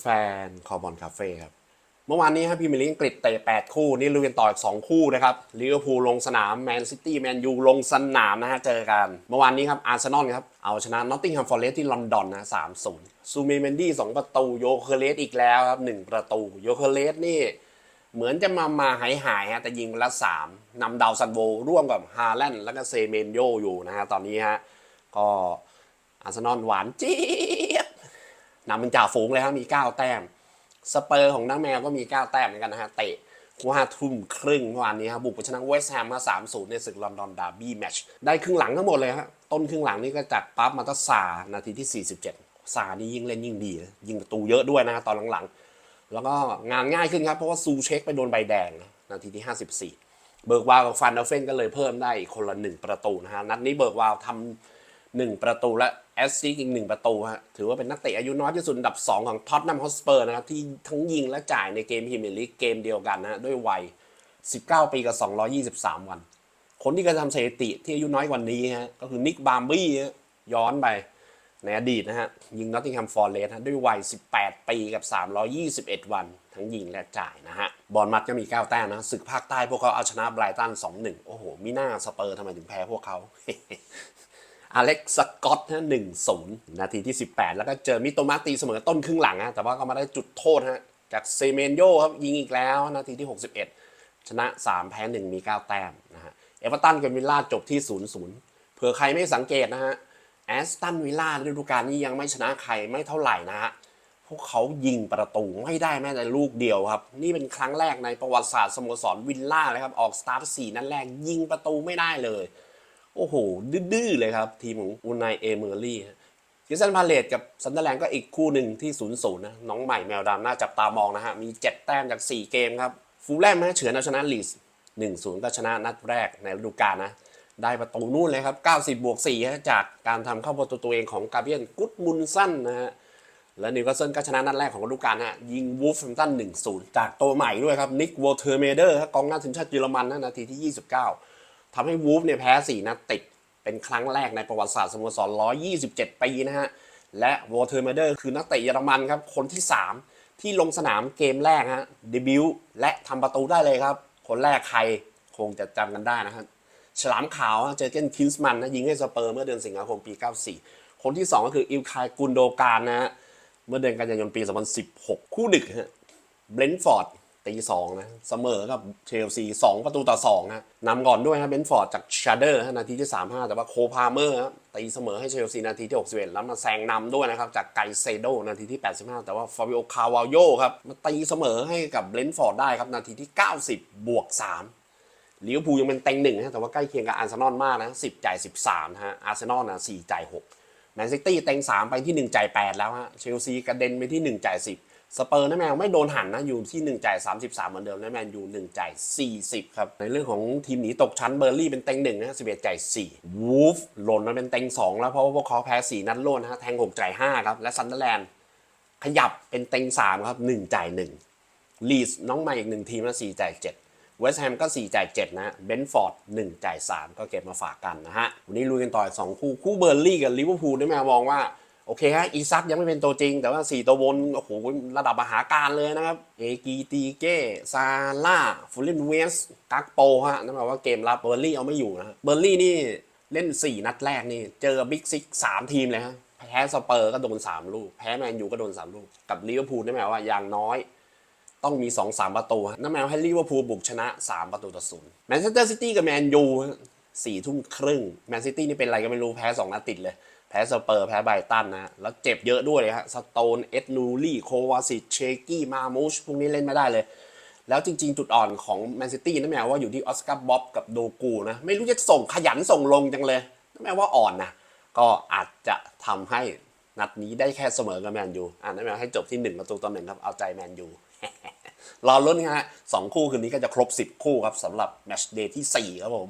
แฟนๆคอบอลคาเฟ่ครับ เมื่อวานนี้ครับพรีเมียร์ลีกอังกฤษเตะ 8 คู่ นี่ลุยกันต่ออีก 2 คู่นะครับลิเวอร์พูลลงสนามแมนซิตี้แมนยูลงสนามนะฮะเจอกัน เมื่อวานนี้ครับอาร์เซนอลครับ เอาชนะนอตติงแฮมฟอร์เรสที่ลอนดอนนะ3-0ซูเมเมนดี้2ประตูโยเคเลสอีกแล้วครับ1ประตูโยเคเลสนี่เหมือนจะมา มาหายหายฮะแต่ยิงไปละสามนำดาวซันโวร่วมกับฮาแลนด์แล้วก็เซเมนโยอยู่นะฮะตอนนี้ฮะก็อาร์เซนอลหวานจี๊ นำเป็นจ่าฝูงเลยครับมี 9 แต้ม สเปอร์ของนักแมวก็มี 9 แต้มเหมือนกันนะฮะ เตะคู่ห้าทุ่มครึ่งเมื่อวานนี้ครับบุกไปชนะเวสต์แฮมมา3-0ในศึกลอนดอนดาร์บี้แมชได้ครึ่งหลังทั้งหมดเลยฮะต้นครึ่งหลังนี่ก็จากปั๊บมาตัสซานาทีที่ 47ซานี่ยิ่งเล่นยิ่งดี ยิงประตูเยอะด้วยนะฮะตอนหลังๆ แล้วก็งานง่ายขึ้นครับ เพราะว่าซูเช็คไปโดนใบแดงนะนาทีที่ 54 เบิร์กวาวกับฟันเดลเฟนก็เลยเพิ่มได้อีกคนละหนึ่งประตูนะฮะนัดนี้เบิร์กวาวทำหนึ่งประตูและ แอสซิสต์อีกหนึ่งประตูฮะถือว่าเป็นนักเตะอายุน้อยที่สุดอันดับ 2 ของท็อตนัมฮอสเปอร์นะครับ ที่ทั้งยิงและจ่ายในเกมพรีเมียร์ลีกเกมเดียวกันนะด้วยวัย 19 ปีกับ 223 วัน คนที่กระทำสถิติที่อายุน้อยกว่านี้ฮะก็คือนิกบาร์บี้ย้อนไปในอดีตนะฮะ ยิงนอตติงแฮมฟอร์เรสต์ด้วยวัย 18 ปีกับ 321 วัน ทั้งยิงและจ่ายนะฮะ บอลมัดก็มี 9 แต้มนะศึกภาคใต้พวกเขาเอาชนะไบรตัน 2-1 โอ้โหมิน่าสเปอร์ทำไมถึงแพ้พวกเขา อเล็กซ์สกอตฮะหนึ่งศูนย์นาทีที่ 18 แล้วก็เจอมิโตมาตีเสมอต้นครึ่งหลังฮะแต่ว่าก็มาได้จุดโทษฮะจากเซเมนโยครับยิงอีกแล้วนาทีที่ 61 ชนะ 3 แพ้ 1 มี 9 แต้มนะฮะเอเวอร์ตันกับวิลล่าจบที่ 0-0 เผื่อใครไม่สังเกตนะฮะแอสตันวิลล่าฤดูกาลนี้ยังไม่ชนะใครไม่เท่าไหร่นะฮะพวกเขายิงประตูไม่ได้แม้แต่ลูกเดียวครับ นี่เป็นครั้งแรกในประวัติศาสตร์สโมสรวิลล่าเลยครับ ออกสตาร์ทสี่นัดแรกยิงประตูไม่ได้เลย โอ้โห ดื้อเลยครับ ทีมของอูนายเอเมอร์ลี่กิสันพาเลตกับซันเดอร์แลนด์ก็อีกคู่หนึ่งที่0ูนย์นะน้องใหม่แมวดำน่าจับตามองนะฮะ มี 7 แต้มจาก 4 เกมครับ ฟูลแลมฮะเฉือนเอาชนะลีส1-0 ก็ชนะนัดแรกในฤดูกาลนะ ได้ประตูนู่นเลยครับ 90 บวก4ฮะจากการทำเข้าประตูตัวเองของกาเบียนกุดมุนสันนะฮะแล้วนิวคาสเซิลก็ชนะนัดแรกของฤดูกาลฮะยิงวูฟแฮมตัน1-0 จากตัวใหม่ด้วยครับนิกวอเทอร์เมเดอร์กองหน้าทีมชาติเยอรมันนะนาทีที่ 29 ทำให้วูฟเนี่ยแพ้ 4 นัดติด เป็นครั้งแรกในประวัติศาสตร์สโมสร 127 ปีนะฮะ และวอเทอร์เมเดอร์คือนักเตะเยอรมันครับ คนที่ 3 ที่ลงสนามเกมแรกฮะเดบิวต์และทำประตูได้เลยครับ คนแรกใครคงจะจำกันได้นะครับฉลามขาวเจอเกนคินส์มันนะยิงให้สเปอร์เมื่อเดือนสิงหาคมปี 94 คนที่ 2 ก็คืออิลคายกุนโดการนะฮะเมื่อเดือนกันยายนปี 2016 คู่ดึกฮะเบรนท์ฟอร์ด ตีสองนะเสมอกับเชลซีสองประตูต่อสองฮะนำก่อนด้วยฮะเบนท์ฟอร์ดจากชาเดอร์นาทีที่ 35 แต่ว่าโคพาเมอร์ตีเสมอให้เชลซีนาทีที่ 61 แล้วมาแซงนำด้วยนะครับ จากไกเซโดนาทีที่ 85 แต่ว่าฟาบิโอคาวาโยครับมาตีเสมอให้กับเบนท์ฟอร์ดได้ครับ นาทีที่ 90 บวก3ลิเวอร์พูลยังเป็นเต็งหนึ่งนะแต่ว่าใกล้เคียงกับอาร์เซนอลมากนะ10จ่าย13นะฮะอาร์เซนอลนะ4จ่าย6แมนซิตี้เต็ง3ไปที่1จ่าย8แล้วฮะเชลซีกระเด็นไปที่1จ่าย10 สเปอร์นะแมวไม่โดนหันนะอยู่ที่1จ่าย33 เหมือนเดิมนะแมนอยู่1จ่าย40 ครับ ในเรื่องของทีมหนีตกชั้นเบอร์ลี่เป็นเต็ง1นะ11จ่าย4วูฟหล่นมาเป็นเต็ง 2 แล้วเพราะว่าพวกเขาแพ้ 4 นัดรวดนะฮะแทง 6 จ่าย 5 ครับ และซันเดอร์แลนด์ขยับเป็นเต็ง 3 ครับ 1 จ่าย1ลีสน้องใหม่อีกหนึ่งทีมนะ4จ่าย7เวสต์แฮมก็ 4 จ่าย 7 นะ เบนฟอร์ด 1 จ่าย 3 ก็เก็บมาฝากกันนะฮะ วันนี้ลุยกันต่ออีก2คู่ คู่เบอร์ลี่กับลิเวอร์พูลได้แมวมองว่า โอเคฮะอีซักยังไม่เป็นตัวจริง แต่ว่า 4 ตัวบนโอ้โหระดับมหาการเลยนะครับเอกีตีเก้ซาร่าฟูลินเวสกักโปฮะนั่นหมายว่าเกมรับเบอร์ลี่เอาไม่อยู่นะเบอร์ลี่นี่เล่น 4 นัดแรกนี่ เจอบิ๊กซิกสามทีมเลยฮะแพ้สเปอร์ก็โดน 3 ลูก แพ้แมนยูก็โดน 3 ลูก กับลิเวอร์พูลได้ไหมายว่าอย่างน้อยต้องมี 2 3 ประตูนั่นหมายว่าให้ลิเวอร์พูลบุกชนะ 3 ประตูต่อศูนย์แมนเชสเตอร์ซิตี้กับแมนยูสี่ทุ่มครึ่งแมนซิตี้นี่เป็นอะไรก็ไม่รู้แพ้2นัดติดเลย แพ้สเปอร์แพ้ไบตันนะแล้วเจ็บเยอะด้วยเลยฮะสโตนเอ็ดนูรี่โควาซิชเชกี้มามูชพวกนี้เล่นไม่ได้เลย แล้วจริง ๆ จุดอ่อนของแมนซิตี้นั่นหมายว่าอยู่ที่ออสการ์บ๊อบกับโดกูนะ ไม่รู้จะส่งขยันส่งลงจังเลยนั่นหมายว่าอ่อนนะก็อาจจะทำให้นัดนี้ได้แค่เสมอกับแมนยูอ่านั่นหมายว่าให้จบที่หนึ่งประตูต่อหนึ่งครับเอาใจแมนยูรอลุ้นนะฮะสองคู่คืนนี้ก็จะครบ 10 คู่ครับสำหรับแมชเดย์ที่4ครับผม